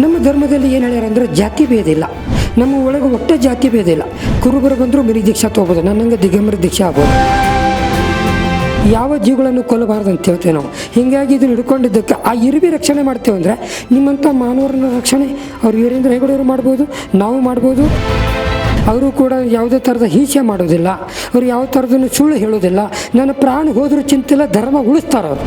ನಮ್ಮ ಧರ್ಮದಲ್ಲಿ ಏನು ಹೇಳ್ಯಾರ ಅಂದ್ರೆ ಜಾತಿ ಭೇದ ಇಲ್ಲ. ನಮ್ಮ ಒಳಗೆ ಒಟ್ಟೆ ಜಾತಿ ಭೇದ ಇಲ್ಲ. ಕುರುಬರು ಬಂದರೂ ಮಿರಿ ದೀಕ್ಷಾ ತೊಗೋಬೋದು, ನನ್ನಂಗೆ ದಿಗಂಬರ ದೀಕ್ಷಾ ಆಗ್ಬೋದು. ಯಾವ ಜೀವಗಳನ್ನು ಕೊಲ್ಲಬಾರ್ದು ಅಂತ ಹೇಳ್ತೇವೆ ನಾವು. ಹೀಗಾಗಿ ಇದನ್ನು ಹಿಡ್ಕೊಂಡಿದ್ದಕ್ಕೆ ಆ ಇರುವಿ ರಕ್ಷಣೆ ಮಾಡ್ತೇವೆ ಅಂದರೆ ನಿಮ್ಮಂಥ ಮಾನವರನ್ನ ರಕ್ಷಣೆ ಅವ್ರು ವೀರೇಂದ್ರ ಹೆಗಡೆಯವರು ಮಾಡ್ಬೋದು, ನಾವು ಮಾಡ್ಬೋದು. ಅವರು ಕೂಡ ಯಾವುದೇ ಥರದ ಹಿಂಸೆ ಮಾಡೋದಿಲ್ಲ. ಅವ್ರು ಯಾವ ಥರದನ್ನು ಸುಳ್ಳು ಹೇಳೋದಿಲ್ಲ. ನನ್ನ ಪ್ರಾಣ ಹೋದರೂ ಚಿಂತಿಲ್ಲ ಧರ್ಮ ಉಳಿಸ್ತಾರೆ ಅವರು.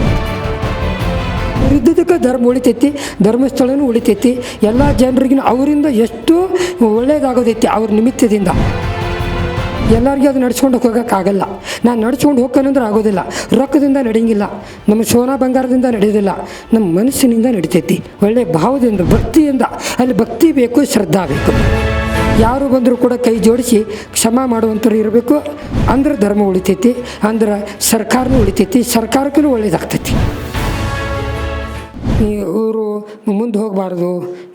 ಇದ್ದದಕ್ಕೆ ಧರ್ಮ ಉಳಿತೈತಿ, ಧರ್ಮಸ್ಥಳನೂ ಉಳಿತೈತಿ. ಎಲ್ಲ ಜನರಿಗೂ ಅವರಿಂದ ಎಷ್ಟು ಒಳ್ಳೇದಾಗೋದೈತಿ ಅವ್ರ ನಿಮಿತ್ತದಿಂದ. ಎಲ್ಲರಿಗೂ ಅದು ನಡ್ಸ್ಕೊಂಡು ಹೋಗೋಕ್ಕಾಗಲ್ಲ. ನಾನು ನಡ್ಸ್ಕೊಂಡು ಹೋಗ್ಕೊಂಡ್ರೆ ಆಗೋದಿಲ್ಲ. ರೊಕ್ಕದಿಂದ ನಡೆಯಂಗಿಲ್ಲ. ನಮ್ಮ ಸೋನಾ ಬಂಗಾರದಿಂದ ನಡೆಯೋದಿಲ್ಲ. ನಮ್ಮ ಮನಸ್ಸಿನಿಂದ ನಡಿತೈತಿ. ಒಳ್ಳೆ ಭಾವದಿಂದ, ಭಕ್ತಿಯಿಂದ. ಅಲ್ಲಿ ಭಕ್ತಿ ಬೇಕು, ಶ್ರದ್ಧಾ ಬೇಕು. ಯಾರು ಬಂದರೂ ಕೂಡ ಕೈ ಜೋಡಿಸಿ ಕ್ಷಮ ಮಾಡುವಂಥವ್ರು ಇರಬೇಕು. ಅಂದ್ರೆ ಧರ್ಮ ಉಳಿತೈತಿ. ಅಂದ್ರೆ ಸರ್ಕಾರನೂ ಉಳಿತೈತಿ. ಸರ್ಕಾರಕ್ಕೂ ಒಳ್ಳೇದಾಗ್ತೈತಿ. І ಮುಂದೆ ಹೋಗಬಾರ್ದು,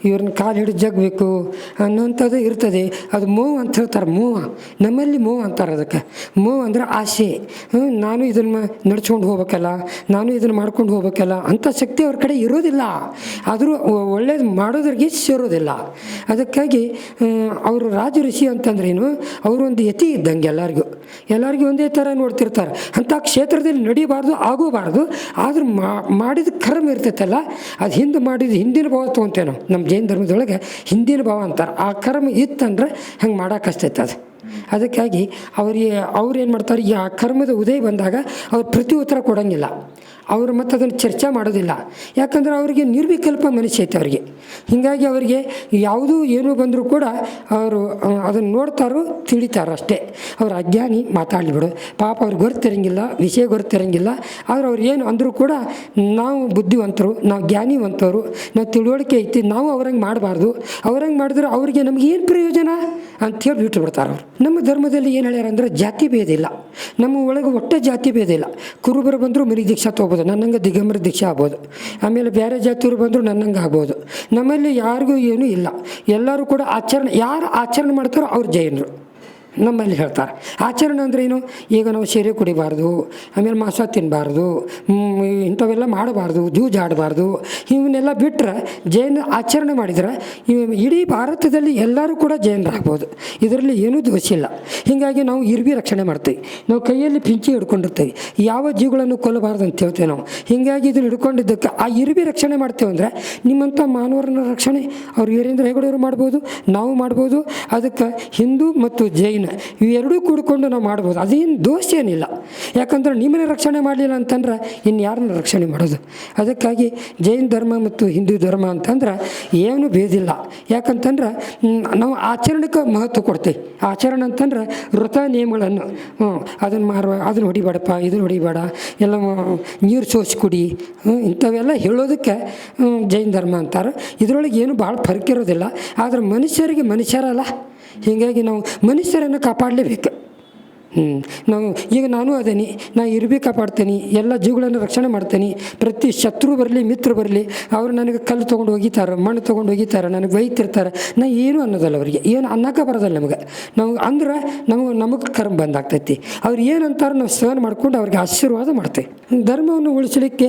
ಇವ್ರನ್ನ ಕಾಲು ಹಿಡಿದು ಜಗ್ಬೇಕು ಅನ್ನೋಂಥದ್ದು ಇರ್ತದೆ. ಅದು ಮೋವ್ ಅಂತ ಹೇಳ್ತಾರೆ ಮೋವ ನಮ್ಮಲ್ಲಿ ಮೋವ್ ಅಂತಾರೆ ಅದಕ್ಕೆ. ಮೋವ್ ಅಂದ್ರೆ ಆಸೆ. ನಾನು ಇದನ್ನು ನಡ್ಸ್ಕೊಂಡು ಹೋಗ್ಬೇಕಲ್ಲ, ನಾನು ಇದನ್ನು ಮಾಡ್ಕೊಂಡು ಹೋಗ್ಬೇಕಲ್ಲ ಅಂಥ ಶಕ್ತಿ ಅವ್ರ ಕಡೆ ಇರೋದಿಲ್ಲ. ಆದರೂ ಒಳ್ಳೇದು ಮಾಡೋದ್ರಿಗೆ ಸೇರೋದಿಲ್ಲ. ಅದಕ್ಕಾಗಿ ಅವರು ರಾಜ ಋಷಿ ಅಂತಂದ್ರೇನು, ಅವರು ಒಂದು ಯತಿ ಇದ್ದಂಗೆ ಎಲ್ಲರಿಗೂ. ಎಲ್ಲರಿಗೂ ಒಂದೇ ಥರ ನೋಡ್ತಿರ್ತಾರೆ. ಅಂಥ ಕ್ಷೇತ್ರದಲ್ಲಿ ನಡೀಬಾರ್ದು, ಆಗೋಬಾರ್ದು. ಆದರೂ ಮಾಡಿದ ಕರ್ಮ ಇರ್ತೈತಲ್ಲ, ಅದು ಹಿಂದೆ ಮಾಡಿದ ಹಿಂದಿನ ಭಾವ ತೊಗೊತೇವೆ ನಾವು ನಮ್ಮ ಜೈನ ಧರ್ಮದೊಳಗೆ ಹಿಂದಿನ ಭಾವ ಅಂತಾರೆ. ಆ ಕರ್ಮ ಇತ್ತಂದ್ರೆ ಹಂಗೆ ಮಾಡೋಕ್ಕಷ್ಟೈತೆ ಅದು. ಅದಕ್ಕಾಗಿ ಅವ್ರಿಗೆ ಅವ್ರು ಏನು ಮಾಡ್ತಾರೆ, ಈ ಆ ಕರ್ಮದ ಉದಯ ಬಂದಾಗ ಅವ್ರು ಪ್ರತಿ ಉತ್ತರ ಕೊಡೋಂಗಿಲ್ಲ. ಅವರು ಮತ್ತೆ ಅದನ್ನು ಚರ್ಚೆ ಮಾಡೋದಿಲ್ಲ. ಯಾಕಂದ್ರೆ ಅವರಿಗೆ ನಿರ್ವಿಕಲ್ಪ ಮನಸ್ಸು ಐತೆ ಅವರಿಗೆ. ಹೀಗಾಗಿ ಅವರಿಗೆ ಯಾವುದೂ ಏನೂ ಬಂದರೂ ಕೂಡ ಅವರು ಅದನ್ನು ನೋಡ್ತಾರೋ ತಿಳಿತಾರೋ ಅಷ್ಟೇ. ಅವರು ಅಜ್ಞಾನಿ ಮಾತಾಡಲಿ ಬಿಡು. ಪಾಪ ಅವ್ರಿಗೆ ಗೊತ್ತಿರಂಗಿಲ್ಲ ವಿಷಯ ಗೊತ್ತಿರಂಗಿಲ್ಲ ಆದರೆ ಅವ್ರು ಏನು ಅಂದರೂ ಕೂಡ ನಾವು ಬುದ್ಧಿವಂತರು, ನಾವು ಜ್ಞಾನಿವಂತರು ನಾವು ತಿಳುವಳಿಕೆ ಐತಿ, ನಾವು ಅವ್ರಂಗೆ ಮಾಡಬಾರ್ದು. ಅವ್ರಂಗೆ ಮಾಡಿದ್ರೆ ಅವರಿಗೆ ಏನು ಪ್ರಯೋಜನ ಅಂತ ಬಿಟ್ಟು ಬಿಡ್ತಾರೆ ಅವರು. ನಮ್ಮ ಧರ್ಮದಲ್ಲಿ ಏನು ಹೇಳ್ಯಾರ ಅಂದ್ರೆ ಜಾತಿ ಭೇದ ಇಲ್ಲ. ನಮ್ಮ ಒಳಗೆ ಒಟ್ಟೆ ಜಾತಿ ಭೇದ ಇಲ್ಲ. ಕುರುಬರು ಬಂದರೂ ಮಿರಿ ದೀಕ್ಷಾ ತೊಗೋಬೋದು. ನನ್ನಂಗೆ ದಿಗಂಬರ ದೀಕ್ಷೆ ಆಗ್ಬೋದು. ಆಮೇಲೆ ಬೇರೆ ಜಾತಿಯವರು ಬಂದರೂ ನನ್ನಂಗೆ ಆಗ್ಬೋದು. ನಮ್ಮಲ್ಲಿ ಯಾರಿಗೂ ಏನೂ ಇಲ್ಲ. ಎಲ್ಲರೂ ಕೂಡ ಆಚರಣೆ, ಯಾರು ಆಚರಣೆ ಮಾಡ್ತಾರೋ ಅವ್ರು ಜೈನರು. ನಮ್ಮಲ್ಲಿ ಹೇಳ್ತಾರೆ ಆಚರಣೆ ಅಂದ್ರೆ ಏನು? ಈಗ ನಾವು ಸೀರೆ ಕುಡಿಬಾರ್ದು, ಆಮೇಲೆ ಮಾಂಸ ತಿನ್ನಬಾರ್ದು ಇಂಥವೆಲ್ಲ ಮಾಡಬಾರ್ದು, ಜೂಜಾಡಬಾರ್ದು, ಇವನ್ನೆಲ್ಲ ಬಿಟ್ಟರೆ ಜೈನ ಆಚರಣೆ ಮಾಡಿದರೆ ಇಡೀ ಭಾರತದಲ್ಲಿ ಎಲ್ಲರೂ ಕೂಡ ಜೈನರಾಗ್ಬೋದು. ಇದರಲ್ಲಿ ಏನೂ ದೋಷ ಇಲ್ಲ. ಹೀಗಾಗಿ ನಾವು ಇರ್ಬಿ ರಕ್ಷಣೆ ಮಾಡ್ತೀವಿ. ನಾವು ಕೈಯಲ್ಲಿ ಪಿಂಚಿ ಹಿಡ್ಕೊಂಡಿರ್ತೀವಿ. ಯಾವ ಜೀವಗಳನ್ನು ಕೊಲ್ಲಬಾರ್ದು ಅಂತ ಹೇಳ್ತೇವೆ ನಾವು. ಹೀಗಾಗಿ ಇದನ್ನು ಹಿಡ್ಕೊಂಡಿದ್ದಕ್ಕೆ ಆ ಇರ್ಬಿ ರಕ್ಷಣೆ ಮಾಡ್ತೇವೆ ಅಂದರೆ ನಿಮ್ಮಂಥ ಮಾನವರನ್ನ ರಕ್ಷಣೆ, ಅವ್ರು ವೀರೇಂದ್ರ ಹೆಗಡೆಯವರು ಮಾಡ್ಬೋದು, ನಾವು ಮಾಡ್ಬೋದು. ಅದಕ್ಕೆ ಹಿಂದೂ ಮತ್ತು ಜೈನ ಇವೆರಡೂ ಕೂಡಿಕೊಂಡು ನಾವು ಮಾಡ್ಬೋದು. ಅದೇನು ದೋಷ ಏನಿಲ್ಲ. ಯಾಕಂದ್ರೆ ನಿಮ್ಮನ್ನ ರಕ್ಷಣೆ ಮಾಡಲಿಲ್ಲ ಅಂತಂದ್ರೆ ಇನ್ನು ಯಾರನ್ನ ರಕ್ಷಣೆ ಮಾಡೋದು? ಅದಕ್ಕಾಗಿ ಜೈನ ಧರ್ಮ ಮತ್ತು ಹಿಂದೂ ಧರ್ಮ ಅಂತಂದ್ರೆ ಏನು ಭೇದಿಲ್ಲ. ಯಾಕಂತಂದ್ರೆ ನಾವು ಆಚರಣೆಗೆ ಮಹತ್ವ ಕೊಡ್ತೀವಿ. ಆಚರಣೆ ಅಂತಂದ್ರೆ ವೃತ ನಿಯಮಗಳನ್ನು. ಅದನ್ನು ಮಾರುವ, ಅದನ್ನು ಹೊಡಿಬೇಡಪ್ಪ, ಇದನ್ನು ಹೊಡಿಬೇಡ, ಎಲ್ಲ ನೀರು ಸೋಸಿ ಕುಡಿ ಇಂಥವೆಲ್ಲ ಹೇಳೋದಕ್ಕೆ ಜೈನ ಧರ್ಮ ಅಂತಾರೆ. ಇದರೊಳಗೆ ಏನು ಭಾಳ ಫರ್ಕ್ ಇರೋದಿಲ್ಲ. ಆದರೆ ಮನುಷ್ಯರಿಗೆ ಮನುಷ್ಯರಲ್ಲ. ಹೀಗಾಗಿ ನಾವು ಮನುಷ್ಯರನ್ನು ಕಾಪಾಡಲೇಬೇಕು. ಹ್ಞೂ ನಾವು ಈಗ ನಾನು ಅದೇನಿ. ನಾ ಇರ್ಬಿ ಕಾಪಾಡ್ತೇನೆ. ಎಲ್ಲ ಜೀವಗಳನ್ನು ರಕ್ಷಣೆ ಮಾಡ್ತೇನೆ. ಪ್ರತಿ ಶತ್ರು ಬರಲಿ, ಮಿತ್ರ ಬರಲಿ, ಅವರು ನನಗೆ ಕಲ್ಲು ತೊಗೊಂಡು ಹೋಗಿತಾರೆ, ಮಣ್ಣು ತೊಗೊಂಡು ಹೋಗಿತಾರೆ, ನನಗೆ ಬೈತಿರ್ತಾರೆ. ನಾ ಏನು ಅನ್ನೋದಲ್ಲ ಅವರಿಗೆ. ಏನು ಅನ್ನಕ್ಕೆ ಬರೋದಲ್ಲ ನಮಗೆ. ನಾವು ಅಂದ್ರೆ ನಮಗೆ ನಮಗೆ ಕರ್ಮ ಬಂದಾಗ್ತೈತಿ ಅವ್ರು ಏನಂತಾರೆ ನಾವು ಸೇವನೆ ಮಾಡ್ಕೊಂಡು ಅವ್ರಿಗೆ ಆಶೀರ್ವಾದ ಮಾಡ್ತೇವೆ. ಧರ್ಮವನ್ನು ಉಳಿಸಲಿಕ್ಕೆ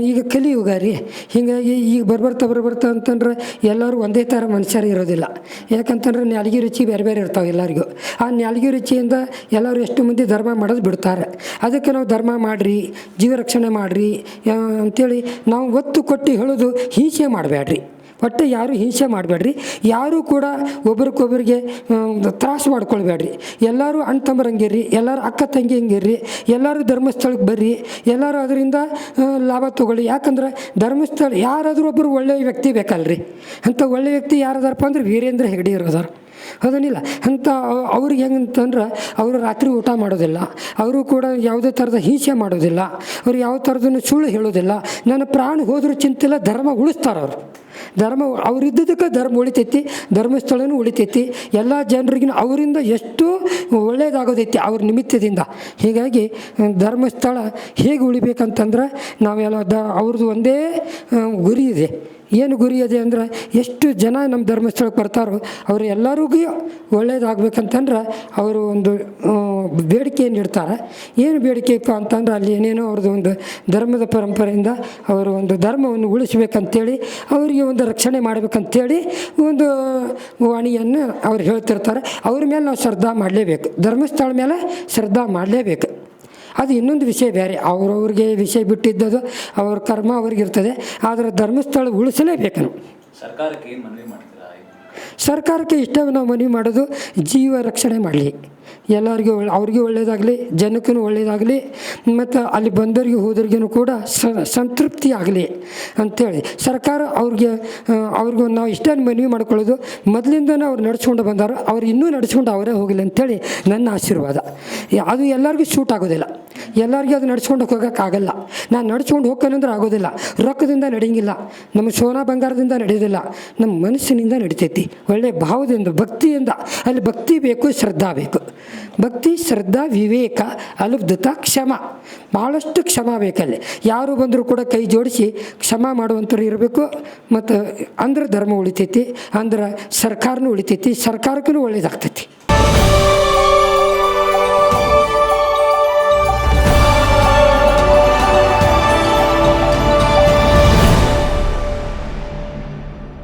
ಈಗ ಕಲಿಯುಗ ರೀ ಹೀಗಾಗಿ ಈಗ ಬರ್ಬರ್ತಾ ಬರ್ಬರ್ತಾ ಅಂತಂದ್ರೆ ಎಲ್ಲರೂ ಒಂದೇ ಥರ ಮನುಷ್ಯರು ಇರೋದಿಲ್ಲ. ಯಾಕಂತಂದ್ರೆ ನ್ಯಾಲ್ಗಿ ರುಚಿ ಬೇರೆ ಬೇರೆ ಇರ್ತಾವೆ ಎಲ್ಲರಿಗೂ. ಆ ನ್ಯಾಲ್ಗಿ ರುಚಿಯಿಂದ ಎಲ್ಲರೂ ಎಷ್ಟು ಮಂದಿ ಧರ್ಮ ಮಾಡೋದು ಬಿಡ್ತಾರೆ. ಅದಕ್ಕೆ ನಾವು ಧರ್ಮ ಮಾಡಿರಿ, ಜೀವ ರಕ್ಷಣೆ ಮಾಡಿರಿ ಅಂಥೇಳಿ ನಾವು ಒತ್ತು ಕೊಟ್ಟು ಹೇಳೋದು ಹಿಂಸೆ ಮಾಡಬೇಡ್ರಿ ಒಟ್ಟು ಯಾರು ಹಿಂಸೆ ಮಾಡಬೇಡ್ರಿ ಯಾರೂ ಕೂಡ ಒಬ್ರಿಗೊಬ್ರಿಗೆ ತ್ರಾಸು ಮಾಡ್ಕೊಳ್ಬೇಡ್ರಿ ಎಲ್ಲರೂ ಅಣ್ಣ ತಮ್ಮರಂಗಿರ್ರಿ ಎಲ್ಲರೂ ಅಕ್ಕ ತಂಗಿ ಹಂಗಿರ್ರಿ ಎಲ್ಲರೂ ಧರ್ಮಸ್ಥಳಕ್ಕೆ ಬರ್ರಿ, ಎಲ್ಲರೂ ಅದರಿಂದ ಲಾಭ ತಗೊಳ್ಳಿ. ಯಾಕಂದ್ರೆ ಧರ್ಮಸ್ಥಳ, ಯಾರಾದರೂ ಒಬ್ಬರು ಒಳ್ಳೆಯ ವ್ಯಕ್ತಿ ಬೇಕಲ್ರಿ. ಅಂಥ ಒಳ್ಳೆಯ ವ್ಯಕ್ತಿ ಯಾರದಾರಪ್ಪ ಅಂದ್ರೆ ವೀರೇಂದ್ರ ಹೆಗಡೆ ಇರೋದಾರ ಹೌದನಿಲ್ಲ ಅಂತ ಅವ್- ಅವ್ರಿಗೆ ಹೆಂಗಂತಂದ್ರೆ ಅವರು ರಾತ್ರಿ ಊಟ ಮಾಡೋದಿಲ್ಲ. ಅವರು ಕೂಡ ಯಾವುದೇ ಥರದ ಹಿಂಸೆ ಮಾಡೋದಿಲ್ಲ. ಅವ್ರು ಯಾವ ಥರದನ್ನು ಸುಳ್ಳು ಹೇಳೋದಿಲ್ಲ. ನನ್ನ ಪ್ರಾಣ ಹೋದರೂ ಚಿಂತಿಲ್ಲ, ಧರ್ಮ ಉಳಿಸ್ತಾರೆ ಅವರು. ಧರ್ಮ ಅವ್ರು ಇದ್ದದಕ್ಕೆ ಧರ್ಮ ಉಳಿತೈತಿ, ಧರ್ಮಸ್ಥಳನೂ ಉಳಿತೈತಿ. ಎಲ್ಲ ಜನರಿಗಿನ ಅವರಿಂದ ಎಷ್ಟು ಒಳ್ಳೆಯದಾಗೋದೈತಿ ಅವ್ರ ನಿಮಿತ್ತದಿಂದ. ಹೀಗಾಗಿ ಧರ್ಮಸ್ಥಳ ಹೇಗೆ ಉಳಿಬೇಕಂತಂದ್ರೆ ನಾವೆಲ್ಲ ದ ಅವ್ರದ್ದು ಒಂದೇ ಗುರಿ ಇದೆ. ಏನು ಗುರಿ ಇದೆ ಅಂದ್ರೆ ಎಷ್ಟು ಜನ ನಮ್ಮ ಧರ್ಮಸ್ಥಳಕ್ಕೆ ಬರ್ತಾರೋ ಅವರು ಎಲ್ಲರಿಗೂ ಒಳ್ಳೇದಾಗಬೇಕಂತಂದ್ರೆ ಅವರು ಒಂದು ಬೇಡಿಕೆಯನ್ನು ಇಡ್ತಾರೆ ಏನು ಬೇಡಿಕೆಪ್ಪ ಅಂತಂದ್ರೆ ಅಲ್ಲಿ ಏನೇನೋ ಅವ್ರದ್ದು ಒಂದು ಧರ್ಮದ ಪರಂಪರೆಯಿಂದ ಅವರು ಒಂದು ಧರ್ಮವನ್ನು ಉಳಿಸ್ಬೇಕಂತೇಳಿ, ಅವರಿಗೆ ಒಂದು ರಕ್ಷಣೆ ಮಾಡಬೇಕಂತೇಳಿ ಒಂದು ವಾಣಿಯನ್ನು ಅವ್ರು ಹೇಳ್ತಿರ್ತಾರೆ. ಅವ್ರ ಮೇಲೆ ನಾವು ಶ್ರದ್ಧಾ ಮಾಡಲೇಬೇಕು. ಧರ್ಮಸ್ಥಳ ಮೇಲೆ ಶ್ರದ್ಧಾ ಮಾಡಲೇಬೇಕು. ಅದು ಇನ್ನೊಂದು ವಿಷಯ ಬೇರೆ. ಅವ್ರವ್ರಿಗೆ ವಿಷಯ ಬಿಟ್ಟಿದ್ದದು, ಅವ್ರ ಕರ್ಮ ಅವ್ರಿಗಿರ್ತದೆ. ಆದರೆ ಧರ್ಮಸ್ಥಳ ಉಳಿಸಲೇಬೇಕು ಸರ್ಕಾರಕ್ಕೆ ಏನು ಮನವಿ ಮಾಡ್ತೀರಾ? ಸರ್ಕಾರಕ್ಕೆ ಇಷ್ಟ ನಾವು ಮನವಿ ಮಾಡೋದು ಜೀವ ರಕ್ಷಣೆ ಮಾಡಲಿ. ಎಲ್ಲರಿಗೂ ಒಳ್ಳೆ, ಅವ್ರಿಗೆ ಒಳ್ಳೆಯದಾಗಲಿ ಜನಕ್ಕೂ ಒಳ್ಳೆಯದಾಗಲಿ ಮತ್ತು ಅಲ್ಲಿ ಬಂದವರಿಗೆ ಹೋದವ್ರಿಗೂ ಕೂಡ ಸಂತೃಪ್ತಿ ಆಗಲಿ ಅಂಥೇಳಿ ಸರ್ಕಾರ ಅವ್ರಿಗೆ ಅವ್ರಿಗೂ ನಾವು ಇಷ್ಟನ್ನು ಮನವಿ ಮಾಡ್ಕೊಳ್ಳೋದು ಮೊದಲಿಂದನೂ ಅವ್ರು ನಡ್ಸ್ಕೊಂಡು ಬಂದಾರ, ಅವ್ರು ಇನ್ನೂ ನಡ್ಸ್ಕೊಂಡು ಅವರೇ ಹೋಗಲಿ ಅಂಥೇಳಿ ನನ್ನ ಆಶೀರ್ವಾದ. ಅದು ಎಲ್ಲರಿಗೂ ಶೂಟ್ ಆಗೋದಿಲ್ಲ. ಎಲ್ಲರಿಗೂ ಅದು ನಡ್ಸ್ಕೊಂಡು ಹೋಗೋಕ್ಕಾಗಲ್ಲ. ನಾನು ನಡ್ಸ್ಕೊಂಡು ಹೋಗ್ಕೇನಂದ್ರೆ ಆಗೋದಿಲ್ಲ. ರೊಕ್ಕದಿಂದ ನಡೆಯಂಗಿಲ್ಲ. ನಮ್ಮ ಸೋನಾ ಬಂಗಾರದಿಂದ ನಡೆಯೋದಿಲ್ಲ. ನಮ್ಮ ಮನಸ್ಸಿನಿಂದ ನಡಿತೈತಿ. ಒಳ್ಳೆಯ ಭಾವದಿಂದ, ಭಕ್ತಿಯಿಂದ. ಅಲ್ಲಿ ಭಕ್ತಿ ಬೇಕು, ಶ್ರದ್ಧಾ ಬೇಕು. ಭಕ್ತಿ, ಶ್ರದ್ಧಾ, ವಿವೇಕ, ಅಲುಬ್ಧತ, ಕ್ಷಮ. ಭಾಳಷ್ಟು ಕ್ಷಮ ಬೇಕಲ್ಲಿ. ಯಾರು ಬಂದರೂ ಕೂಡ ಕೈ ಜೋಡಿಸಿ ಕ್ಷಮ ಮಾಡುವಂಥವ್ರು ಇರಬೇಕು. ಮತ್ತು ಅಂದ್ರೆ ಧರ್ಮ ಉಳಿತೈತಿ, ಅಂದ್ರೆ ಸರ್ಕಾರನೂ ಉಳಿತೈತಿ, ಸರ್ಕಾರಕ್ಕೂ ಒಳ್ಳೇದಾಗ್ತೈತಿ.